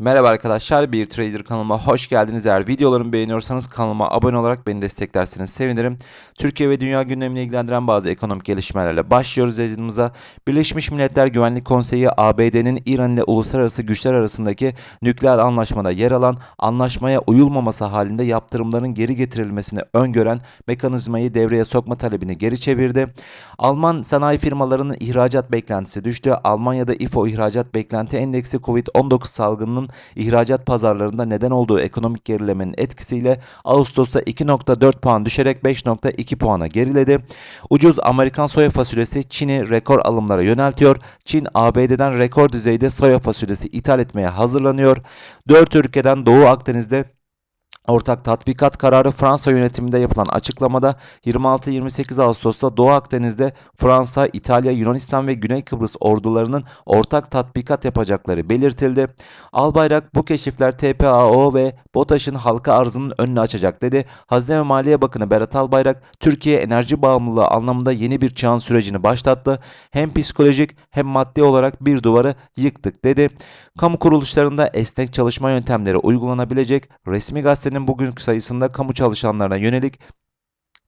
Merhaba arkadaşlar, bir Trader kanalıma hoş geldiniz. Eğer videolarımı beğeniyorsanız kanalıma abone olarak beni desteklerseniz sevinirim. Türkiye ve dünya gündemini ilgilendiren bazı ekonomik gelişmelerle başlıyoruz yayınımıza. Birleşmiş Milletler Güvenlik Konseyi ABD'nin İran ile uluslararası güçler arasındaki nükleer anlaşmada yer alan anlaşmaya uyulmaması halinde yaptırımların geri getirilmesini öngören mekanizmayı devreye sokma talebini geri çevirdi. Alman sanayi firmalarının ihracat beklentisi düştü. Almanya'da İFO ihracat beklenti endeksi Covid-19 salgınının ihracat pazarlarında neden olduğu ekonomik gerilemenin etkisiyle Ağustos'ta 2.4 puan düşerek 5.2 puana geriledi. Ucuz Amerikan soya fasulyesi Çin'i rekor alımlara yöneltiyor. Çin ABD'den rekor düzeyde soya fasulyesi ithal etmeye hazırlanıyor. 4 ülkeden Doğu Akdeniz'de Ortak tatbikat kararı Fransa yönetiminde yapılan açıklamada 26-28 Ağustos'ta Doğu Akdeniz'de Fransa, İtalya, Yunanistan ve Güney Kıbrıs ordularının ortak tatbikat yapacakları belirtildi. Albayrak bu keşifler TPAO ve BOTAŞ'ın halka arzının önünü açacak dedi. Hazine ve Maliye Bakanı Berat Albayrak Türkiye enerji bağımlılığı anlamında yeni bir çağın sürecini başlattı. Hem psikolojik hem maddi olarak bir duvarı yıktık dedi. Kamu kuruluşlarında esnek çalışma yöntemleri uygulanabilecek resmi gazetenin bugünkü sayısında kamu çalışanlarına yönelik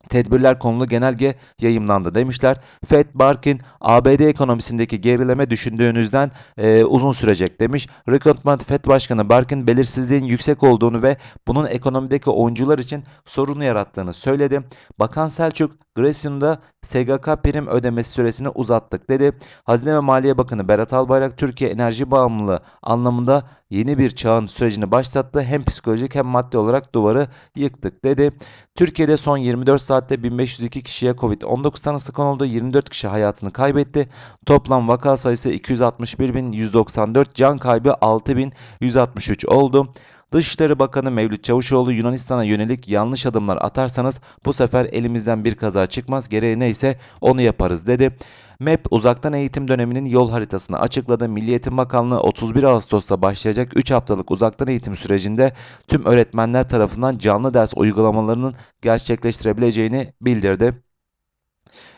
tedbirler konulu genelge yayımlandı demişler. Fed Barkin ABD ekonomisindeki gerileme düşündüğünüzden e, uzun sürecek demiş. Recruitment Fed Başkanı Barkin belirsizliğin yüksek olduğunu ve bunun ekonomideki oyuncular için sorunu yarattığını söyledi. Bakan Selçuk Grecian'da SGK prim ödemesi süresini uzattık dedi. Hazine ve Maliye Bakanı Berat Albayrak Türkiye enerji bağımlılığı anlamında yeni bir çağın sürecini başlattı. Hem psikolojik hem maddi olarak duvarı yıktık dedi. Türkiye'de son 24 saatte 1502 kişiye Covid-19 tanısı konuldu. 24 kişi hayatını kaybetti. Toplam vaka sayısı 261.194, can kaybı 6.163 oldu. Dışişleri Bakanı Mevlüt Çavuşoğlu Yunanistan'a yönelik yanlış adımlar atarsanız bu sefer elimizden bir kaza çıkmaz gereği neyse onu yaparız dedi. MEP uzaktan eğitim döneminin yol haritasını açıkladı. Milli Eğitim Bakanlığı 31 Ağustos'ta başlayacak 3 haftalık uzaktan eğitim sürecinde tüm öğretmenler tarafından canlı ders uygulamalarının gerçekleştirebileceğini bildirdi.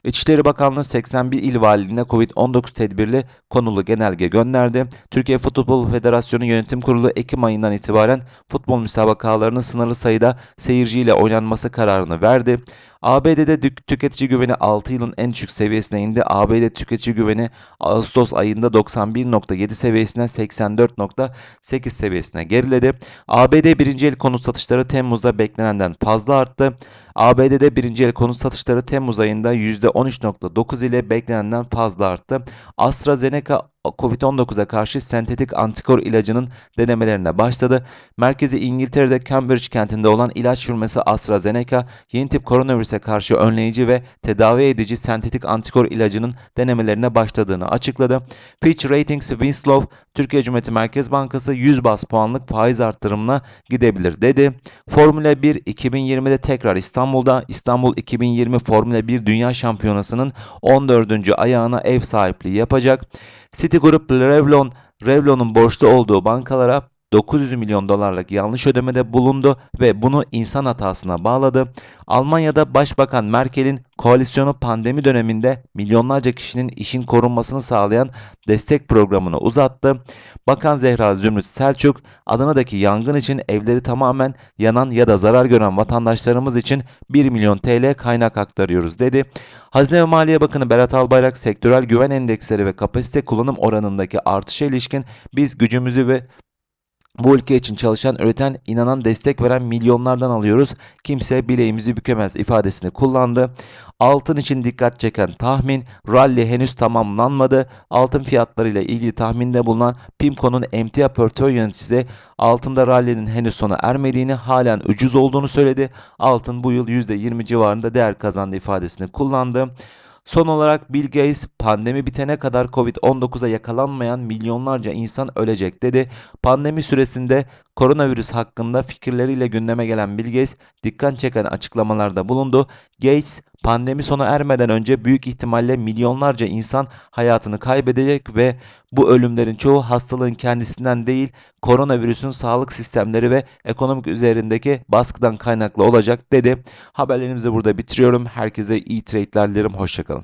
İçişleri Bakanlığı 81 il valiliğine Covid-19 tedbirli konulu genelge gönderdi. Türkiye Futbol Federasyonu Yönetim Kurulu Ekim ayından itibaren futbol müsabakalarının sınırlı sayıda seyirciyle oynanması kararını verdi. ABD'de tüketici güveni 6 yılın en düşük seviyesine indi. ABD tüketici güveni Ağustos ayında 91.7 seviyesinden 84.8 seviyesine geriledi. ABD birinci el konut satışları Temmuz'da beklenenden fazla arttı. ABD'de birinci el konut satışları Temmuz ayında %13.9 ile beklenenden fazla arttı. AstraZeneca Covid-19'a karşı sentetik antikor ilacının denemelerine başladı. Merkezi İngiltere'de Cambridge kentinde olan ilaç firması AstraZeneca, yeni tip koronavirüse karşı önleyici ve tedavi edici sentetik antikor ilacının denemelerine başladığını açıkladı. Fitch Ratings Winslow, Türkiye Cumhuriyeti Merkez Bankası 100 bas puanlık faiz arttırımına gidebilir dedi. Formula 1 2020'de tekrar İstanbul'da İstanbul 2020 Formula 1 Dünya Şampiyonası'nın 14. ayağına ev sahipliği yapacak. Citigroup Revlon, Revlon'un borçlu olduğu bankalara 900 milyon dolarlık yanlış ödemede bulundu ve bunu insan hatasına bağladı. Almanya'da Başbakan Merkel'in koalisyonu pandemi döneminde milyonlarca kişinin işin korunmasını sağlayan destek programını uzattı. Bakan Zehra Zümrüt Selçuk, Adana'daki yangın için evleri tamamen yanan ya da zarar gören vatandaşlarımız için 1 milyon TL kaynak aktarıyoruz dedi. Hazine ve Maliye Bakanı Berat Albayrak sektörel güven endeksleri ve kapasite kullanım oranındaki artışa ilişkin biz gücümüzü ve bu ülke için çalışan, üreten, inanan, destek veren milyonlardan alıyoruz. Kimse bileğimizi bükemez ifadesini kullandı. Altın için dikkat çeken tahmin, rally henüz tamamlanmadı. Altın fiyatlarıyla ilgili tahminde bulunan Pimco'nun emtia portföy yöneticisi altında rally'nin henüz sona ermediğini, halen ucuz olduğunu söyledi. Altın bu yıl %20 civarında değer kazandı ifadesini kullandı. Son olarak Bill Gates pandemi bitene kadar Covid-19'a yakalanmayan milyonlarca insan ölecek dedi. Pandemi süresinde koronavirüs hakkında fikirleriyle gündeme gelen Bill Gates dikkat çeken açıklamalarda bulundu. Gates pandemi sona ermeden önce büyük ihtimalle milyonlarca insan hayatını kaybedecek ve bu ölümlerin çoğu hastalığın kendisinden değil koronavirüsün sağlık sistemleri ve ekonomik üzerindeki baskıdan kaynaklı olacak dedi. Haberlerimizi burada bitiriyorum. Herkese iyi trade'ler dilerim. Hoşçakalın.